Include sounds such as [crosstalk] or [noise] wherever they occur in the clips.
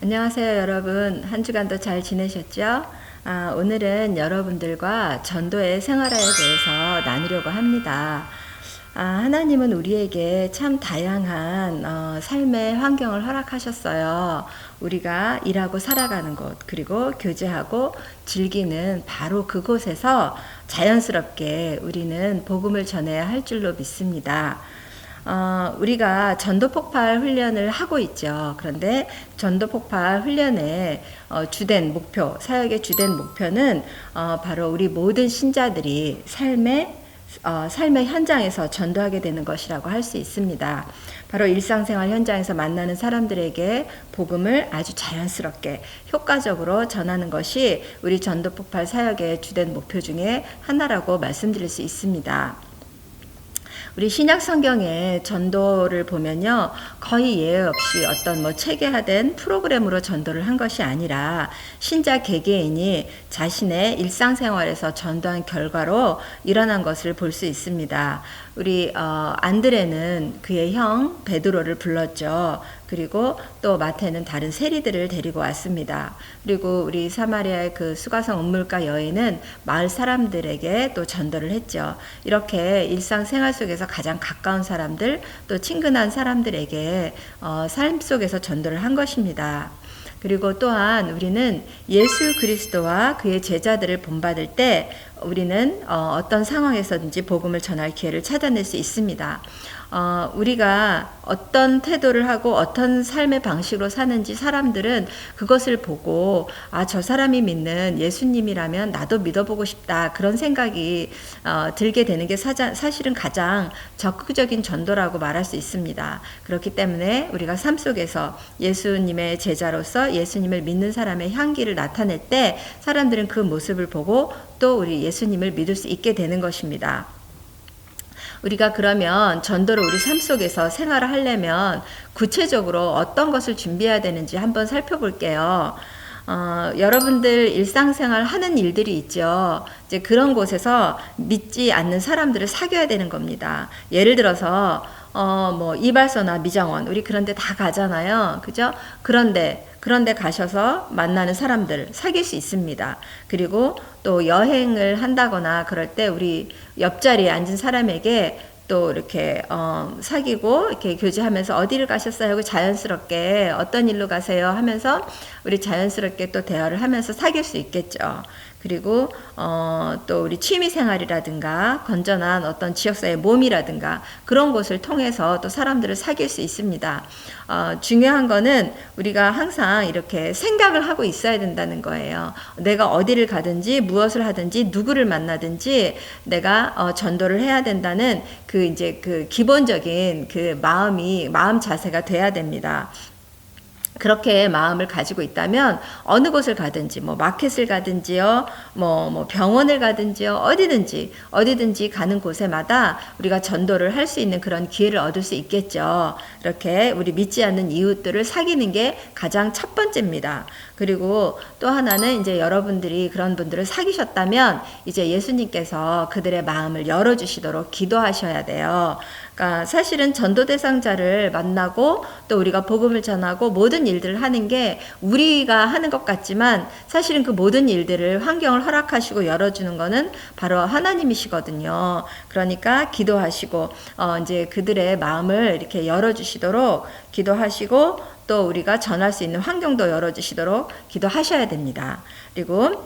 안녕하세요, 여러분. 한 주간도 잘 지내셨죠? 아, 오늘은 여러분들과 전도의 생활에 대해서 나누려고 합니다. 아, 하나님은 우리에게 참 다양한 어, 삶의 환경을 허락하셨어요. 우리가 일하고 살아가는 곳, 그리고 교제하고 즐기는 바로 그곳에서 자연스럽게 우리는 복음을 전해야 할 줄로 믿습니다. 어, 우리가 전도 폭발 훈련을 하고 있죠. 그런데 전도 폭발 훈련의 어, 주된 목표, 사역의 주된 목표는 어, 바로 우리 모든 신자들이 삶의 어, 삶의 현장에서 전도하게 되는 것이라고 할 수 있습니다. 바로 일상생활 현장에서 만나는 사람들에게 복음을 아주 자연스럽게 효과적으로 전하는 것이 우리 전도 폭발 사역의 주된 목표 중에 하나라고 말씀드릴 수 있습니다. 우리 신약 성경의 전도를 보면요. 거의 예외 없이 어떤 뭐 체계화된 프로그램으로 전도를 한 것이 아니라 신자 개개인이 자신의 일상생활에서 전도한 결과로 일어난 것을 볼 수 있습니다. 우리 어, 안드레는 그의 형 베드로를 불렀죠. 그리고 또 마태는 다른 세리들을 데리고 왔습니다. 그리고 우리 사마리아의 그 수가성 음물가 여인은 마을 사람들에게 또 전도를 했죠. 이렇게 일상생활 속에서 가장 가까운 사람들 또 친근한 사람들에게 어, 삶 속에서 전도를 한 것입니다. 그리고 또한 우리는 예수 그리스도와 그의 제자들을 본받을 때 우리는 어, 떤 상황에서든지 복음을 전할 기회를 찾아낼 수 있습니다. 어, 우리가 어떤 태도를 하고 어떤 삶의 방식으로 사는지 사람들은 그것을 보고 아, 저 사람이 믿는 예수님이라면 나도 믿어보고 싶다. 그런 생각이 어, 들게 되는 게 사자, 사실은 가장 적극적인 전도라고 말할 수 있습니다. 그렇기 때문에 우리가 삶 속에서 예수님의 제자로서 예수님을 믿는 사람의 향기를 나타낼 때 사람들은 그 모습을 보고 또 우리 예수님을 믿을 수 있게 되는 것입니다. 우리가 그러면 전도를 우리 삶 속에서 생활을 하려면 구체적으로 어떤 것을 준비해야 되는지 한번 살펴볼게요. 어, 여러분들 일상생활 하는 일들이 있죠. 이제 그런 곳에서 믿지 않는 사람들을 사귀어야 되는 겁니다. 예를 들어서 어, 뭐 이발소나 미장원 우리 그런 데 다 가잖아요. 그죠? 그런데 그런데 가셔서 만나는 사람들 사귈 수 있습니다. 그리고 또 여행을 한다거나 그럴 때 우리 옆자리에 앉은 사람에게 또 이렇게 어, 사귀고 이렇게 교제하면서 어디를 가셨어요? 하고 자연스럽게 어떤 일로 가세요? 하면서 우리 자연스럽게 또 대화를 하면서 사귈 수 있겠죠. 그리고 어, 또 우리 취미 생활이라든가 건전한 어떤 지역사회 몸이라든가 그런 곳을 통해서 또 사람들을 사귈 수 있습니다. 어, 중요한 거는 우리가 항상 이렇게 생각을 하고 있어야 된다는 거예요. 내가 어디를 가든지 무엇을 하든지 누구를 만나든지 내가 어, 전도를 해야 된다는 그 이제 그 기본적인 그 마음이 마음 자세가 돼야 됩니다. 그렇게 마음을 가지고 있다면 어느 곳을 가든지 뭐 마켓을 가든지요 뭐, 뭐 병원을 가든지요 어디든지 어디든지 가는 곳에마다 우리가 전도를 할 수 있는 그런 기회를 얻을 수 있겠죠. 이렇게 우리 믿지 않는 이웃들을 사귀는 게 가장 첫 번째입니다 그리고 또 하나는 이제 여러분들이 그런 분들을 사귀셨다면 이제 예수님께서 그들의 마음을 열어주시도록 기도하셔야 돼요 그러니까 사실은 전도 대상자를 만나고 또 우리가 복음을 전하고 모든 일들을 하는 게 우리가 하는 것 같지만 사실은 그 모든 일들을 환경을 허락하시고 열어주는 거는 바로 하나님이시거든요. 그러니까 기도하시고 어 이제 그들의 마음을 이렇게 열어주시도록 기도하시고 또 우리가 전할 수 있는 환경도 열어주시도록 기도하셔야 됩니다. 그리고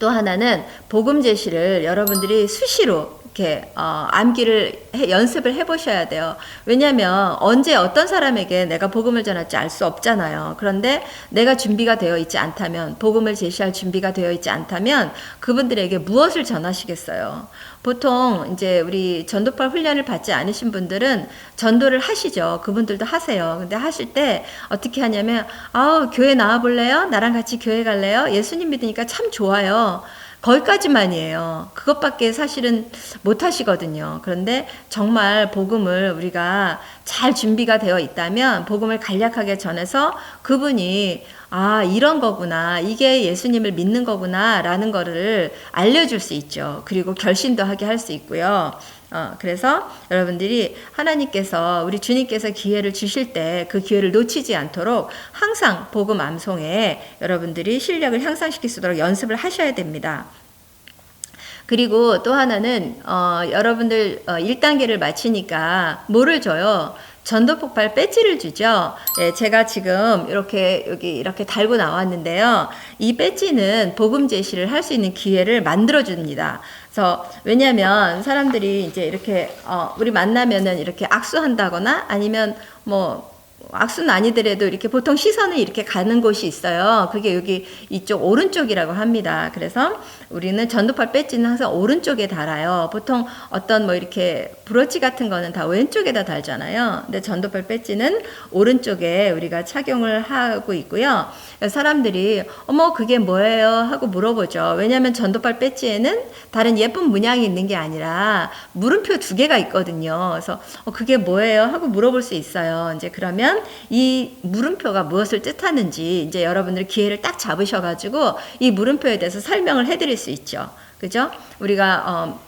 또 하나는 복음 제시를 여러분들이 수시로 이렇게 어, 암기를 해, 연습을 해보셔야 돼요. 왜냐하면 언제 어떤 사람에게 내가 복음을 전할지 알 수 없잖아요. 그런데 내가 준비가 되어 있지 않다면 복음을 제시할 준비가 되어 있지 않다면 그분들에게 무엇을 전하시겠어요. 보통 이제 우리 전도팔 훈련을 받지 않으신 분들은 전도를 하시죠. 그분들도 하세요. 근데 하실 때 어떻게 하냐면 아우 교회 나와 볼래요? 나랑 같이 교회 갈래요? 예수님 믿으니까 참 좋아요. 거기까지만이에요. 그것밖에 사실은 못 하시거든요. 그런데 정말 복음을 우리가 잘 준비가 되어 있다면 복음을 간략하게 전해서 그분이 아, 이런 거구나. 이게 예수님을 믿는 거구나. 라는 거를 알려줄 수 있죠. 그리고 결심도 하게 할 수 있고요. 어, 그래서 여러분들이 하나님께서 우리 주님께서 기회를 주실 때 그 기회를 놓치지 않도록 항상 복음 암송에 여러분들이 실력을 향상시킬 수 있도록 연습을 하셔야 됩니다. 그리고 또 하나는 어, 여러분들 어, 1단계를 마치니까 뭐를 줘요? 전도 폭발 배지를 주죠. 예, 제가 지금 이렇게 여기 이렇게 달고 나왔는데요. 이 배지는 복음 제시를 할 수 있는 기회를 만들어 줍니다. 그래서 왜냐하면 사람들이 이제 이렇게 어, 우리 만나면은 이렇게 악수한다거나 아니면 뭐 악수는 아니더라도 이렇게 보통 시선을 이렇게 가는 곳이 있어요. 그게 여기 이쪽 오른쪽이라고 합니다. 그래서 우리는 전도팔 배지는 항상 오른쪽에 달아요. 보통 어떤 뭐 이렇게 브로치 같은 거는 다 왼쪽에다 달잖아요. 근데 전도팔 배지는 오른쪽에 우리가 착용을 하고 있고요. 사람들이 어머 그게 뭐예요 하고 물어보죠. 왜냐하면 전도팔 배지에는 다른 예쁜 문양이 있는 게 아니라 물음표 두 개가 있거든요. 그래서 어, 그게 뭐예요 하고 물어볼 수 있어요. 이제 그러면 이 물음표가 무엇을 뜻하는지 이제 여러분들 기회를 딱 잡으셔가지고 이 물음표에 대해서 설명을 해드릴 수 있죠. 그죠? 우리가 어,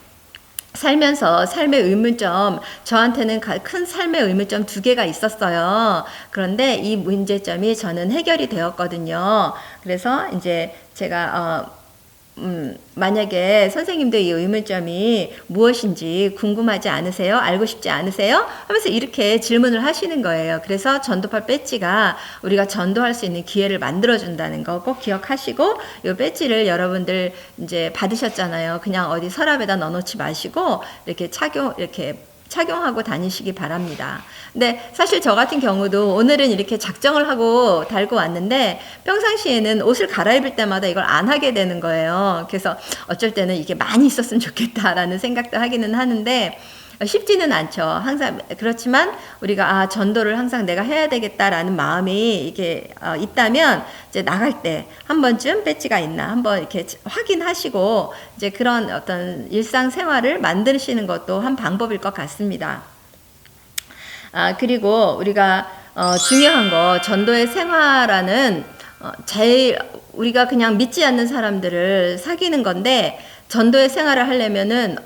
살면서 삶의 의문점 저한테는 큰 삶의 의문점 두 개가 있었어요. 그런데 이 문제점이 저는 해결이 되었거든요. 그래서 이제 제가 어 음, 만약에 선생님도 이 의문점이 무엇인지 궁금하지 않으세요? 알고 싶지 않으세요? 하면서 이렇게 질문을 하시는 거예요. 그래서 전도팔 배지가 우리가 전도할 수 있는 기회를 만들어준다는 거 꼭 기억하시고 이 배지를 여러분들 이제 받으셨잖아요. 그냥 어디 서랍에다 넣어놓지 마시고 이렇게 착용, 이렇게 착용하고 다니시기 바랍니다. 근데 사실 저 같은 경우도 오늘은 이렇게 작정을 하고 달고 왔는데 평상시에는 옷을 갈아입을 때마다 이걸 안 하게 되는 거예요. 그래서 어쩔 때는 이게 많이 있었으면 좋겠다라는 생각도 하기는 하는데 쉽지는 않죠. 항상 그렇지만 우리가 아 전도를 항상 내가 해야 되겠다라는 마음이 이게 어, 있다면 이제 나갈 때 한 번쯤 배지가 있나 한번 이렇게 확인하시고 이제 그런 어떤 일상 생활을 만드시는 것도 한 방법일 것 같습니다. 아 그리고 우리가 어, 중요한 거 전도의 생활하는 어, 제일 우리가 그냥 믿지 않는 사람들을 사귀는 건데 전도의 생활을 하려면은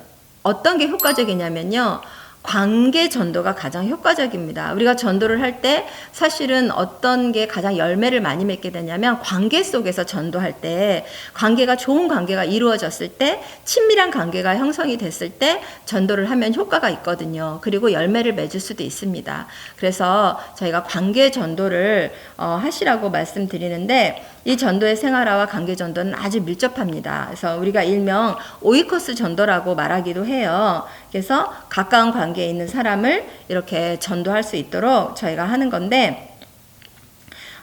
어떤 게 효과적이냐면요. 관계 전도가 가장 효과적입니다. 우리가 전도를 할 때 사실은 어떤 게 가장 열매를 많이 맺게 되냐면 관계 속에서 전도할 때 관계가 좋은 관계가 이루어졌을 때 친밀한 관계가 형성이 됐을 때 전도를 하면 효과가 있거든요. 그리고 열매를 맺을 수도 있습니다. 그래서 저희가 관계 전도를 어, 하시라고 말씀드리는데 이 전도의 생활화와 관계 전도는 아주 밀접합니다. 그래서 우리가 일명 오이코스 전도라고 말하기도 해요. 그래서 가까운 관계에 있는 사람을 이렇게 전도할 수 있도록 저희가 하는 건데,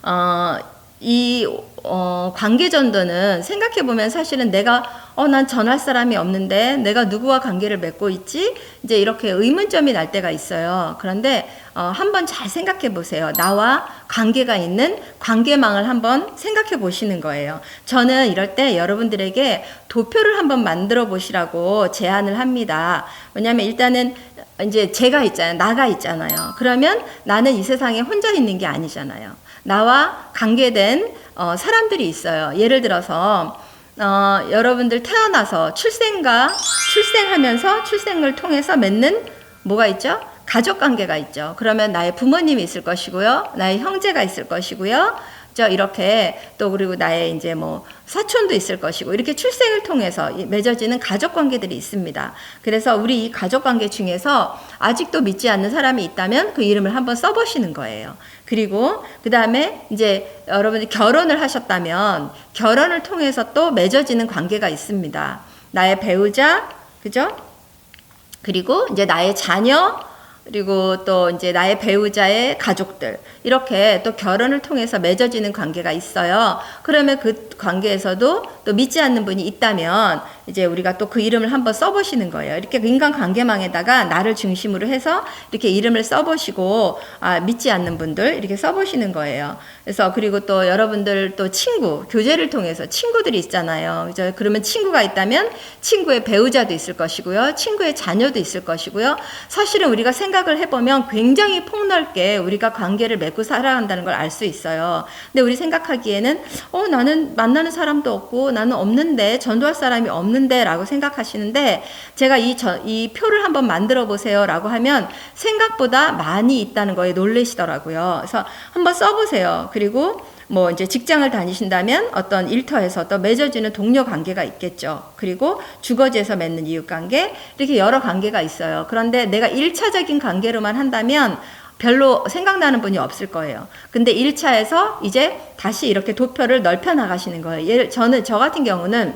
어, 이 어, 관계 전도는 생각해 보면 사실은 내가 어, 난 전할 사람이 없는데 내가 누구와 관계를 맺고 있지? 이제 이렇게 의문점이 날 때가 있어요. 그런데 어, 한번 잘 생각해 보세요. 나와 관계가 있는 관계망을 한번 생각해 보시는 거예요. 저는 이럴 때 여러분들에게 도표를 한번 만들어 보시라고 제안을 합니다. 왜냐하면 일단은 이제 제가 있잖아요. 나가 있잖아요. 그러면 나는 이 세상에 혼자 있는 게 아니잖아요. 나와 관계된 어, 사람들이 있어요. 예를 들어서 어, 여러분들 태어나서 출생과 출생하면서 출생을 통해서 맺는 뭐가 있죠? 가족 관계가 있죠. 그러면 나의 부모님이 있을 것이고요. 나의 형제가 있을 것이고요. 저 이렇게 또 그리고 나의 이제 뭐 사촌도 있을 것이고 이렇게 출생을 통해서 맺어지는 가족 관계들이 있습니다. 그래서 우리 이 가족 관계 중에서 아직도 믿지 않는 사람이 있다면 그 이름을 한번 써보시는 거예요. 그리고 그 다음에 이제 여러분이 결혼을 하셨다면 결혼을 통해서 또 맺어지는 관계가 있습니다. 나의 배우자, 그죠? 그리고 이제 나의 자녀, 그리고 또 이제 나의 배우자의 가족들 이렇게 또 결혼을 통해서 맺어지는 관계가 있어요. 그러면 그 관계에서도 또 믿지 않는 분이 있다면 이제 우리가 또 그 이름을 한번 써보시는 거예요. 이렇게 인간 관계망에다가 나를 중심으로 해서 이렇게 이름을 써보시고 아, 믿지 않는 분들 이렇게 써보시는 거예요. 그래서 그리고 또 여러분들 또 친구 교제를 통해서 친구들이 있잖아요. 그죠? 그러면 친구가 있다면 친구의 배우자도 있을 것이고요, 친구의 자녀도 있을 것이고요. 사실은 우리가 생각을 해보면 굉장히 폭넓게 우리가 관계를 맺고 살아간다는 걸 알 수 있어요. 근데 우리 생각하기에는 어 나는 만나는 사람도 없고 나는 없는데 전도할 사람이 없는데라고 생각하시는데 제가 이, 저, 이 표를 한번 만들어 보세요라고 하면 생각보다 많이 있다는 거에 놀라시더라고요. 그래서 한번 써보세요. 그리고 뭐 이제 직장을 다니신다면 어떤 일터에서 또 맺어지는 동료 관계가 있겠죠. 그리고 주거지에서 맺는 이웃 관계 이렇게 여러 관계가 있어요. 그런데 내가 일차적인 관계로만 한다면 별로 생각나는 분이 없을 거예요. 근데 1차에서 이제 다시 이렇게 도표를 넓혀 나가시는 거예요. 예를 저는 저 같은 경우는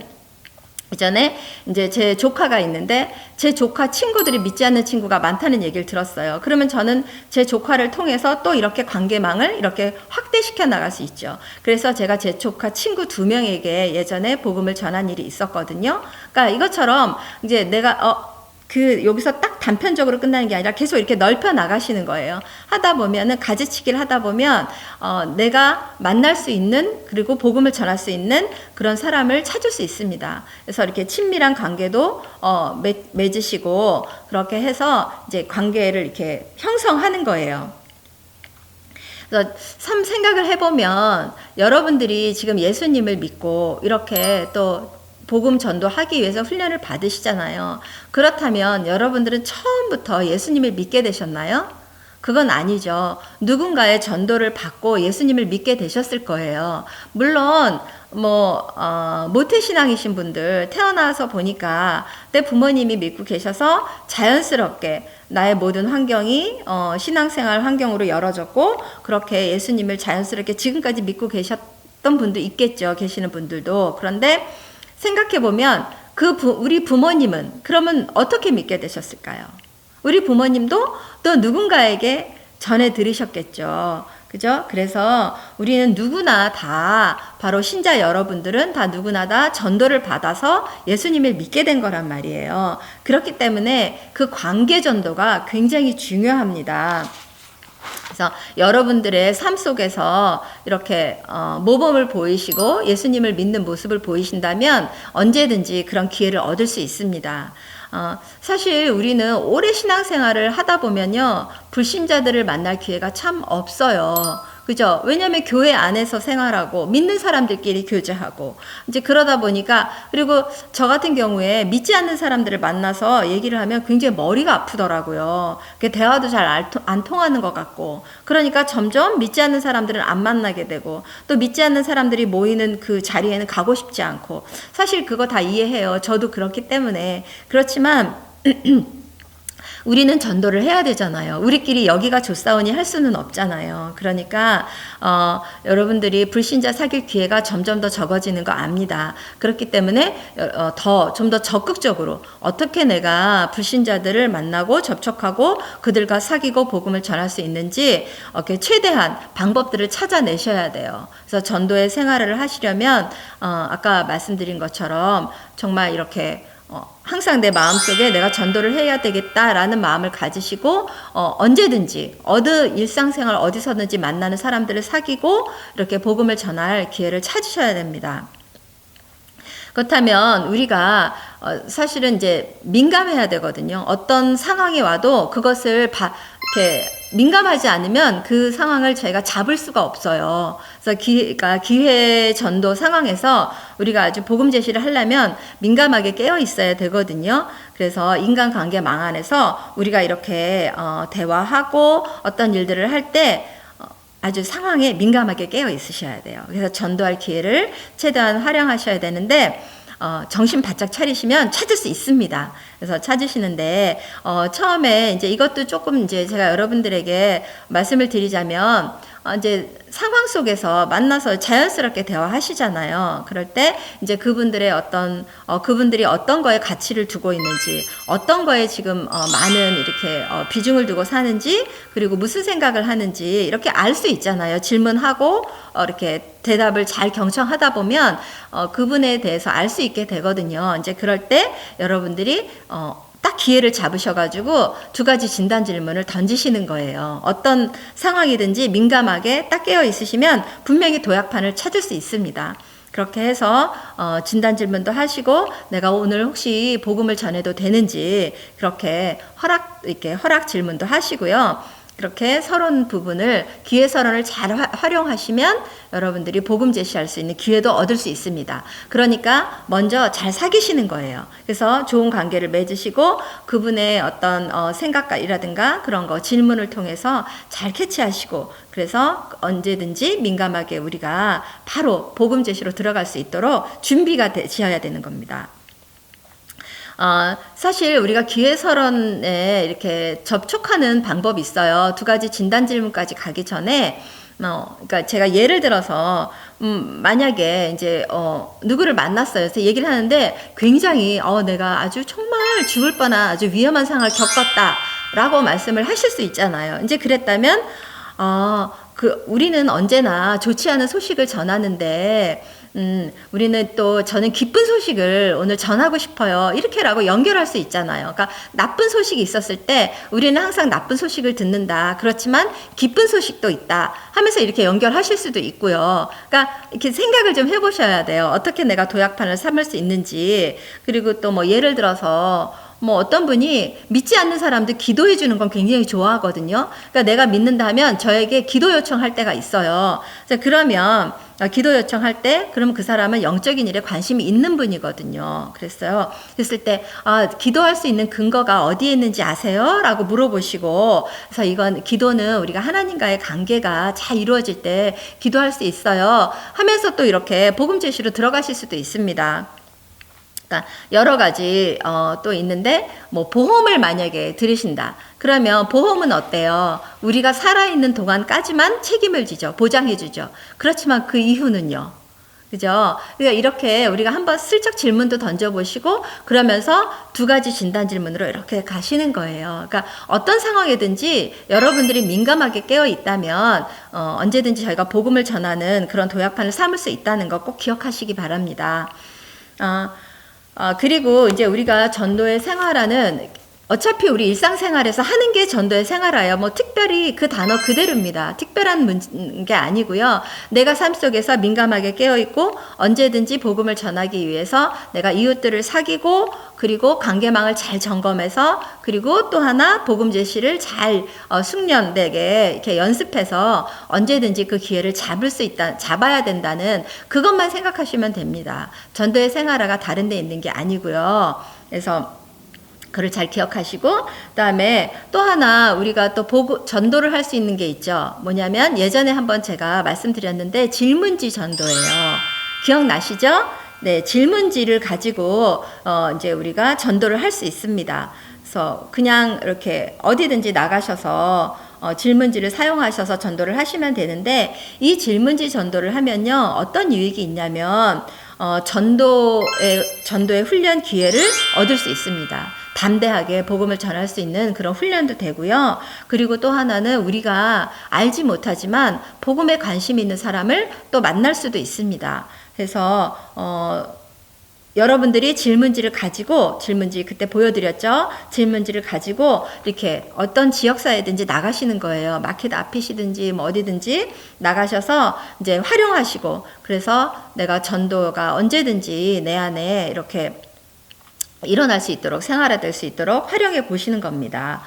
이전에 이제 제 조카가 있는데 제 조카 친구들이 믿지 않는 친구가 많다는 얘기를 들었어요. 그러면 저는 제 조카를 통해서 또 이렇게 관계망을 이렇게 확대시켜 나갈 수 있죠. 그래서 제가 제 조카 친구 두 명에게 예전에 복음을 전한 일이 있었거든요. 그러니까 이것처럼 이제 내가 어, 그 여기서 딱 단편적으로 끝나는 게 아니라 계속 이렇게 넓혀 나가시는 거예요. 하다 보면은 가지치기를 하다 보면 어, 내가 만날 수 있는 그리고 복음을 전할 수 있는 그런 사람을 찾을 수 있습니다. 그래서 이렇게 친밀한 관계도 어, 맺, 맺으시고 그렇게 해서 이제 관계를 이렇게 형성하는 거예요. 그래서 참 생각을 해보면 여러분들이 지금 예수님을 믿고 이렇게 또 복음 전도하기 위해서 훈련을 받으시잖아요. 그렇다면 여러분들은 처음부터 예수님을 믿게 되셨나요? 그건 아니죠. 누군가의 전도를 받고 예수님을 믿게 되셨을 거예요. 물론 뭐 어, 모태신앙이신 분들 태어나서 보니까 내 부모님이 믿고 계셔서 자연스럽게 나의 모든 환경이 어, 신앙생활 환경으로 열어졌고 그렇게 예수님을 자연스럽게 지금까지 믿고 계셨던 분도 있겠죠. 계시는 분들도 그런데 생각해 보면 그 부, 우리 부모님은 그러면 어떻게 믿게 되셨을까요? 우리 부모님도 또 누군가에게 전해 들으셨겠죠. 그죠? 그래서 우리는 누구나 다 바로 신자 여러분들은 다 누구나 다 전도를 받아서 예수님을 믿게 된 거란 말이에요. 그렇기 때문에 그 관계 전도가 굉장히 중요합니다. 그래서 여러분들의 삶 속에서 이렇게 어, 모범을 보이시고 예수님을 믿는 모습을 보이신다면 언제든지 그런 기회를 얻을 수 있습니다. 어, 사실 우리는 오래 신앙생활을 하다 보면요, 불신자들을 만날 기회가 참 없어요. 그죠? 왜냐하면 교회 안에서 생활하고 믿는 사람들끼리 교제하고 이제 그러다 보니까 그리고 저 같은 경우에 믿지 않는 사람들을 만나서 얘기를 하면 굉장히 머리가 아프더라고요. 그 대화도 잘 안 통하는 것 같고 그러니까 점점 믿지 않는 사람들은 안 만나게 되고 또 믿지 않는 사람들이 모이는 그 자리에는 가고 싶지 않고 사실 그거 다 이해해요. 저도 그렇기 때문에 그렇지만 [clears throat] 우리는 전도를 해야 되잖아요. 우리끼리 여기가 좋사오니 할 수는 없잖아요. 그러니까 어, 여러분들이 불신자 사귈 기회가 점점 더 적어지는 거 압니다. 그렇기 때문에 어, 더좀 더 적극적으로 어떻게 내가 불신자들을 만나고 접촉하고 그들과 사귀고 복음을 전할 수 있는지 어, 최대한 방법들을 찾아내셔야 돼요. 그래서 전도의 생활을 하시려면 어, 아까 말씀드린 것처럼 정말 이렇게 어, 항상 내 마음속에 내가 전도를 해야 되겠다라는 마음을 가지시고 어, 언제든지 어느 일상생활 어디서든지 만나는 사람들을 사귀고 이렇게 복음을 전할 기회를 찾으셔야 됩니다. 그렇다면 우리가 어, 사실은 이제 민감해야 되거든요. 어떤 상황이 와도 그것을 바, 이렇게 민감하지 않으면 그 상황을 저희가 잡을 수가 없어요. 그래서 기, 그러니까 기회 전도 상황에서 우리가 아주 복음 제시를 하려면 민감하게 깨어 있어야 되거든요. 그래서 인간관계 망안에서 우리가 이렇게 어, 대화하고 어떤 일들을 할때 어, 아주 상황에 민감하게 깨어 있으셔야 돼요. 그래서 전도할 기회를 최대한 활용하셔야 되는데 어, 정신 바짝 차리시면 찾을 수 있습니다. 그래서 찾으시는데 어, 처음에 이제 이것도 조금 이제 제가 여러분들에게 말씀을 드리자면 어, 이제 상황 속에서 만나서 자연스럽게 대화하시잖아요. 그럴 때 이제 그분들의 어떤 어, 그분들이 어떤 거에 가치를 두고 있는지, 어떤 거에 지금 어, 많은 이렇게 어, 비중을 두고 사는지, 그리고 무슨 생각을 하는지 이렇게 알 수 있잖아요. 질문하고 어, 이렇게 대답을 잘 경청하다 보면 어, 그분에 대해서 알 수 있게 되거든요. 이제 그럴 때 여러분들이 어, 딱 기회를 잡으셔가지고 두 가지 진단 질문을 던지시는 거예요. 어떤 상황이든지 민감하게 딱 깨어 있으시면 분명히 도약판을 찾을 수 있습니다. 그렇게 해서 어, 진단 질문도 하시고 내가 오늘 혹시 복음을 전해도 되는지 그렇게 허락 이렇게 허락 질문도 하시고요. 그렇게 서론 부분을 기회 서론을 잘 화- 활용하시면 여러분들이 복음 제시할 수 있는 기회도 얻을 수 있습니다. 그러니까 먼저 잘 사귀시는 거예요. 그래서 좋은 관계를 맺으시고 그분의 어떤 어, 생각이라든가 그런 거 질문을 통해서 잘 캐치하시고 그래서 언제든지 민감하게 우리가 바로 복음 제시로 들어갈 수 있도록 준비가 되셔야 되는 겁니다. 어, 사실 우리가 기회 서론에 이렇게 접촉하는 방법이 있어요. 두 가지 진단 질문까지 가기 전에 어, 그러니까 제가 예를 들어서 음, 만약에 이제 어, 누구를 만났어요. 그래서 얘기를 하는데 굉장히 어, 내가 아주 정말 죽을 뻔한 아주 위험한 상황을 겪었다라고 말씀을 하실 수 있잖아요. 이제 그랬다면 어, 그 우리는 언제나 좋지 않은 소식을 전하는데 음, 우리는 또 저는 기쁜 소식을 오늘 전하고 싶어요. 이렇게라고 연결할 수 있잖아요. 그러니까 나쁜 소식이 있었을 때 우리는 항상 나쁜 소식을 듣는다. 그렇지만 기쁜 소식도 있다. 하면서 이렇게 연결하실 수도 있고요. 그러니까 이렇게 생각을 좀 해보셔야 돼요. 어떻게 내가 도약판을 삼을 수 있는지. 그리고 또 뭐 예를 들어서 뭐 어떤 분이 믿지 않는 사람들 기도해 주는 건 굉장히 좋아하거든요. 그러니까 내가 믿는다면 저에게 기도 요청할 때가 있어요. 그러면 아, 기도 요청할 때 그럼 그 사람은 영적인 일에 관심이 있는 분이거든요. 그랬어요. 그랬을 때 아, 기도할 수 있는 근거가 어디에 있는지 아세요? 라고 물어보시고 그래서 이건 기도는 우리가 하나님과의 관계가 잘 이루어질 때 기도할 수 있어요. 하면서 또 이렇게 복음 제시로 들어가실 수도 있습니다. 그러니까 여러 가지 어, 또 있는데 뭐 보험을 만약에 들으신다. 그러면 보험은 어때요? 우리가 살아있는 동안까지만 책임을 지죠. 보장해 주죠. 그렇지만 그 이후는요. 그죠? 그러니까 이렇게 우리가 한번 슬쩍 질문도 던져보시고 그러면서 두 가지 진단 질문으로 이렇게 가시는 거예요. 그러니까 어떤 상황이든지 여러분들이 민감하게 깨어 있다면 어, 언제든지 저희가 복음을 전하는 그런 도약판을 삼을 수 있다는 거 꼭 기억하시기 바랍니다. 어, 아, 그리고 이제 우리가 전도의 생활하는 어차피 우리 일상생활에서 하는 게 전도의 생활이에요. 뭐 특별히 그 단어 그대로입니다. 특별한 문- 게 아니고요. 내가 삶 속에서 민감하게 깨어 있고 언제든지 복음을 전하기 위해서 내가 이웃들을 사귀고 그리고 관계망을 잘 점검해서 그리고 또 하나 복음 제시를 잘 어, 숙련되게 이렇게 연습해서 언제든지 그 기회를 잡을 수 있다 잡아야 된다는 그것만 생각하시면 됩니다. 전도의 생활화가 다른 데 있는 게 아니고요. 그래서 그를 잘 기억하시고 그다음에 또 하나 우리가 또 보고 전도를 할 수 있는 게 있죠. 뭐냐면 예전에 한번 제가 말씀드렸는데 질문지 전도예요. 기억나시죠? 네, 질문지를 가지고 어 이제 우리가 전도를 할 수 있습니다. 그래서 그냥 이렇게 어디든지 나가셔서 어, 질문지를 사용하셔서 전도를 하시면 되는데 이 질문지 전도를 하면요 어떤 유익이 있냐면 어, 전도의 전도의 훈련 기회를 얻을 수 있습니다. 담대하게 복음을 전할 수 있는 그런 훈련도 되고요. 그리고 또 하나는 우리가 알지 못하지만 복음에 관심 있는 사람을 또 만날 수도 있습니다. 그래서 어, 여러분들이 질문지를 가지고 질문지 그때 보여드렸죠. 질문지를 가지고 이렇게 어떤 지역사회든지 나가시는 거예요. 마켓 앞이시든지 뭐 어디든지 나가셔서 이제 활용하시고 그래서 내가 전도가 언제든지 내 안에 이렇게 일어날 수 있도록 생활화될 수 있도록 활용해 보시는 겁니다.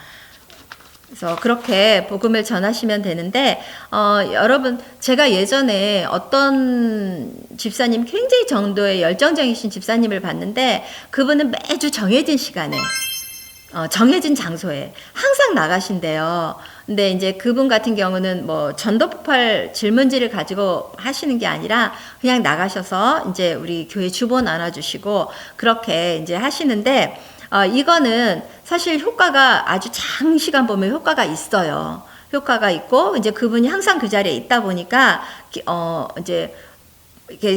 그래서 그렇게 복음을 전하시면 되는데 어, 여러분 제가 예전에 어떤 집사님 굉장히 정도의 열정적이신 집사님을 봤는데 그분은 매주 정해진 시간에 어, 정해진 장소에 항상 나가신대요. 근데 이제 그분 같은 경우는 뭐 전도 폭발 질문지를 가지고 하시는 게 아니라 그냥 나가셔서 이제 우리 교회 주보 나눠주시고 그렇게 이제 하시는데 어, 이거는 사실 효과가 아주 장시간 보면 효과가 있어요. 효과가 있고 이제 그분이 항상 그 자리에 있다 보니까 기- 어 이제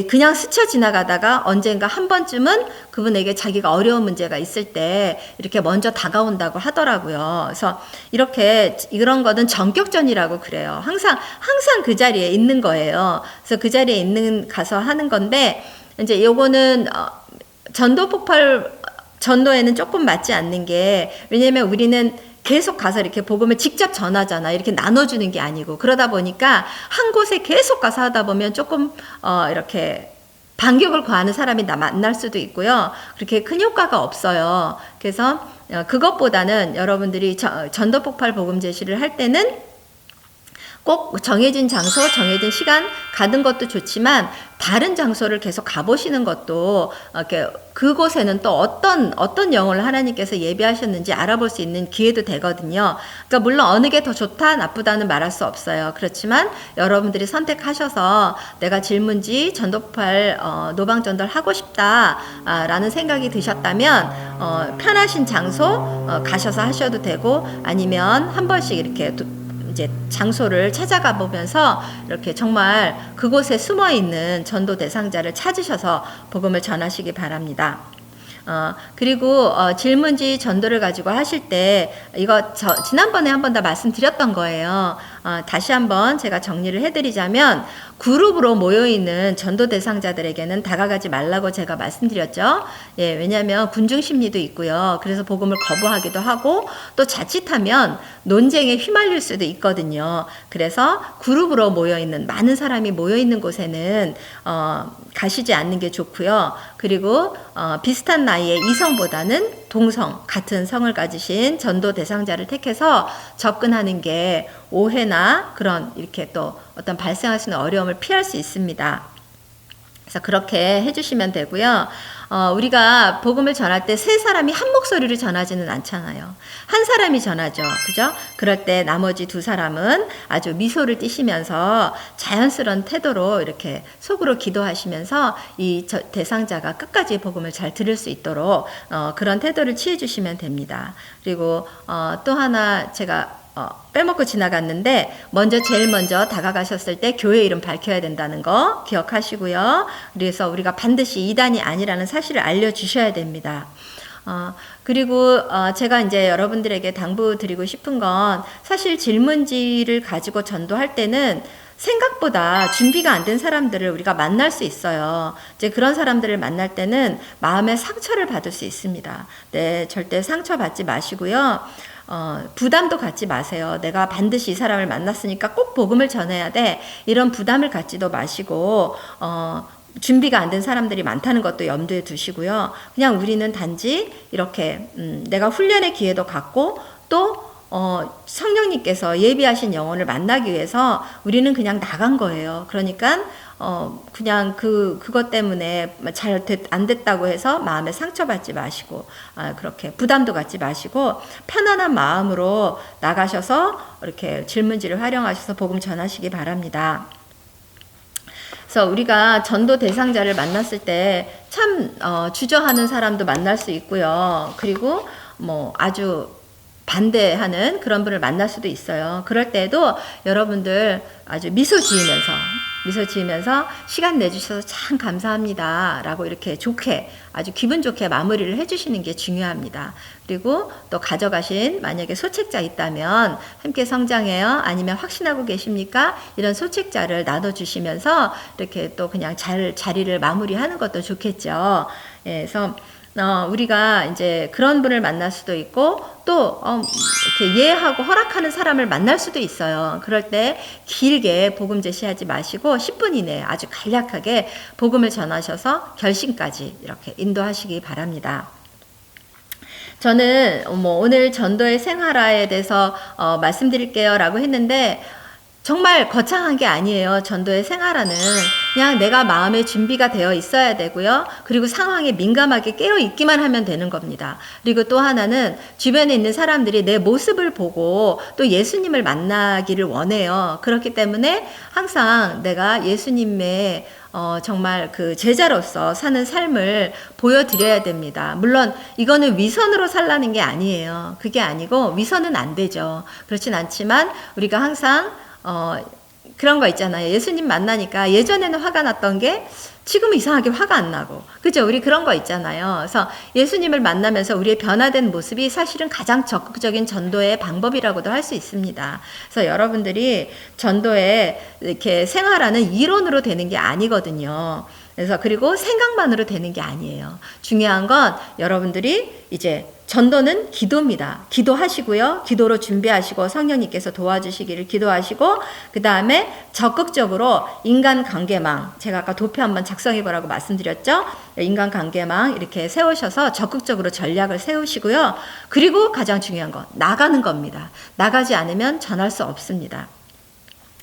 그냥 스쳐 지나가다가 언젠가 한 번쯤은 그분에게 자기가 어려운 문제가 있을 때 이렇게 먼저 다가온다고 하더라고요. 그래서 이렇게 이런 거는 전격전이라고 그래요. 항상 항상 그 자리에 있는 거예요. 그래서 그 자리에 있는 가서 하는 건데 이제 요거는 어, 전도 폭발 전도에는 조금 맞지 않는 게 왜냐면 우리는 계속 가서 이렇게 복음을 직접 전하잖아. 이렇게 나눠주는 게 아니고 그러다 보니까 한 곳에 계속 가서 하다 보면 조금 어 이렇게 반격을 가하는 사람이 나 만날 수도 있고요. 그렇게 큰 효과가 없어요. 그래서 어, 그것보다는 여러분들이 저- 전도 폭발 복음 제시를 할 때는 꼭 정해진 장소, 정해진 시간 가는 것도 좋지만 다른 장소를 계속 가보시는 것도 이렇게 그곳에는 또 어떤 어떤 영혼을 하나님께서 예비하셨는지 알아볼 수 있는 기회도 되거든요. 그러니까 물론 어느 게 더 좋다, 나쁘다는 말할 수 없어요. 그렇지만 여러분들이 선택하셔서 내가 질문지 전도팔 어, 노방 전도를 하고 싶다라는 생각이 드셨다면 어, 편하신 장소 어, 가셔서 하셔도 되고 아니면 한 번씩 이렇게 두- 이제 장소를 찾아가 보면서 이렇게 정말 그곳에 숨어 있는 전도 대상자를 찾으셔서 복음을 전하시기 바랍니다. 어, 그리고 어, 질문지 전도를 가지고 하실 때 이거 저, 지난번에 한번더 말씀드렸던 거예요. 어, 다시 한번 제가 정리를 해드리자면 그룹으로 모여 있는 전도 대상자들에게는 다가가지 말라고 제가 말씀드렸죠. 예, 왜냐하면 군중 심리도 있고요. 그래서 복음을 거부하기도 하고 또 자칫하면 논쟁에 휘말릴 수도 있거든요. 그래서 그룹으로 모여 있는 많은 사람이 모여 있는 곳에는 어, 가시지 않는 게 좋고요. 그리고 어, 비슷한 나이의 이성보다는 동성 같은 성을 가지신 전도 대상자를 택해서 접근하는 게 오해나 그런 이렇게 또 어떤 발생할 수 있는 어려움을 피할 수 있습니다. 그래서 그렇게 해주시면 되고요. 어, 우리가 복음을 전할 때 세 사람이 한 목소리를 전하지는 않잖아요. 한 사람이 전하죠. 그죠? 그럴 때 나머지 두 사람은 아주 미소를 띠시면서 자연스러운 태도로 이렇게 속으로 기도하시면서 이 저- 대상자가 끝까지 복음을 잘 들을 수 있도록 어, 그런 태도를 취해 주시면 됩니다. 그리고 어, 또 하나 제가 어, 빼먹고 지나갔는데 먼저 제일 먼저 다가가셨을 때 교회 이름 밝혀야 된다는 거 기억하시고요. 그래서 우리가 반드시 이단이 아니라는 사실을 알려주셔야 됩니다. 어, 그리고 어, 제가 이제 여러분들에게 당부드리고 싶은 건 사실 질문지를 가지고 전도할 때는 생각보다 준비가 안 된 사람들을 우리가 만날 수 있어요. 이제 그런 사람들을 만날 때는 마음의 상처를 받을 수 있습니다. 네, 절대 상처 받지 마시고요. 어, 부담도 갖지 마세요. 내가 반드시 이 사람을 만났으니까 꼭 복음을 전해야 돼. 이런 부담을 갖지도 마시고, 어, 준비가 안 된 사람들이 많다는 것도 염두에 두시고요. 그냥 우리는 단지 이렇게, 음, 내가 훈련의 기회도 갖고 또 어, 성령님께서 예비하신 영혼을 만나기 위해서 우리는 그냥 나간 거예요. 그러니까 어, 그냥 그 그것 때문에 잘 안 됐다고 해서 마음에 상처받지 마시고 아, 그렇게 부담도 갖지 마시고 편안한 마음으로 나가셔서 이렇게 질문지를 활용하셔서 복음 전하시기 바랍니다. 그래서 우리가 전도 대상자를 만났을 때참 어, 주저하는 사람도 만날 수 있고요. 그리고 뭐 아주 반대하는 그런 분을 만날 수도 있어요. 그럴 때도 여러분들 아주 미소 지으면서 미소 지으면서 시간 내주셔서 참 감사합니다. 라고 이렇게 좋게 아주 기분 좋게 마무리를 해주시는 게 중요합니다. 그리고 또 가져가신 만약에 소책자 있다면 함께 성장해요. 아니면 확신하고 계십니까? 이런 소책자를 나눠주시면서 이렇게 또 그냥 잘 자리를 마무리하는 것도 좋겠죠. 예, 그래서 어, 우리가 이제 그런 분을 만날 수도 있고 또 어, 이렇게 이해하고 허락하는 사람을 만날 수도 있어요. 그럴 때 길게 복음 제시하지 마시고 10분 이내에 아주 간략하게 복음을 전하셔서 결심까지 이렇게 인도하시기 바랍니다. 저는 뭐 오늘 전도의 생활화에 대해서 어, 말씀드릴게요라고 했는데 정말 거창한 게 아니에요. 전도의 생활하는 그냥 내가 마음의 준비가 되어 있어야 되고요. 그리고 상황에 민감하게 깨어 있기만 하면 되는 겁니다. 그리고 또 하나는 주변에 있는 사람들이 내 모습을 보고 또 예수님을 만나기를 원해요. 그렇기 때문에 항상 내가 예수님의 어, 정말 그 제자로서 사는 삶을 보여드려야 됩니다. 물론 이거는 위선으로 살라는 게 아니에요. 그게 아니고 위선은 안 되죠. 그렇진 않지만 우리가 항상 어, 그런 거 있잖아요. 예수님 만나니까 예전에는 화가 났던 게 지금 이상하게 화가 안 나고. 그죠? 우리 그런 거 있잖아요. 그래서 예수님을 만나면서 우리의 변화된 모습이 사실은 가장 적극적인 전도의 방법이라고도 할 수 있습니다. 그래서 여러분들이 전도에 이렇게 생활하는 이론으로 되는 게 아니거든요. 그래서 그리고 생각만으로 되는 게 아니에요. 중요한 건 여러분들이 이제 전도는 기도입니다. 기도하시고요. 기도로 준비하시고 성령님께서 도와주시기를 기도하시고 그 다음에 적극적으로 인간 관계망 제가 아까 도표 한번 작성해 보라고 말씀드렸죠. 인간 관계망 이렇게 세우셔서 적극적으로 전략을 세우시고요. 그리고 가장 중요한 건 나가는 겁니다. 나가지 않으면 전할 수 없습니다.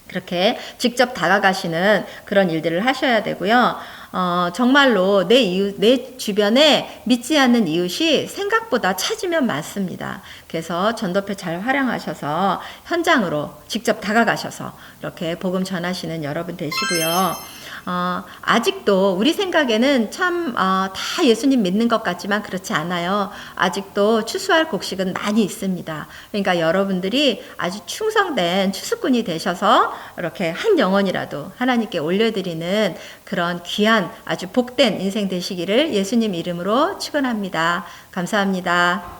그렇게 직접 다가가시는 그런 일들을 하셔야 되고요. 어, 정말로 내 이웃, 내 주변에 믿지 않는 이웃이 생각보다 찾으면 많습니다. 그래서 전도표 잘 활용하셔서 현장으로 직접 다가가셔서 이렇게 복음 전하시는 여러분 되시고요. 어, 아직도 우리 생각에는 참, 어, 다 예수님 믿는 것 같지만 그렇지 않아요. 아직도 추수할 곡식은 많이 있습니다. 그러니까 여러분들이 아주 충성된 추수꾼이 되셔서 이렇게 한 영혼이라도 하나님께 올려드리는 그런 귀한 아주 복된 인생 되시기를 예수님 이름으로 축원합니다. 감사합니다.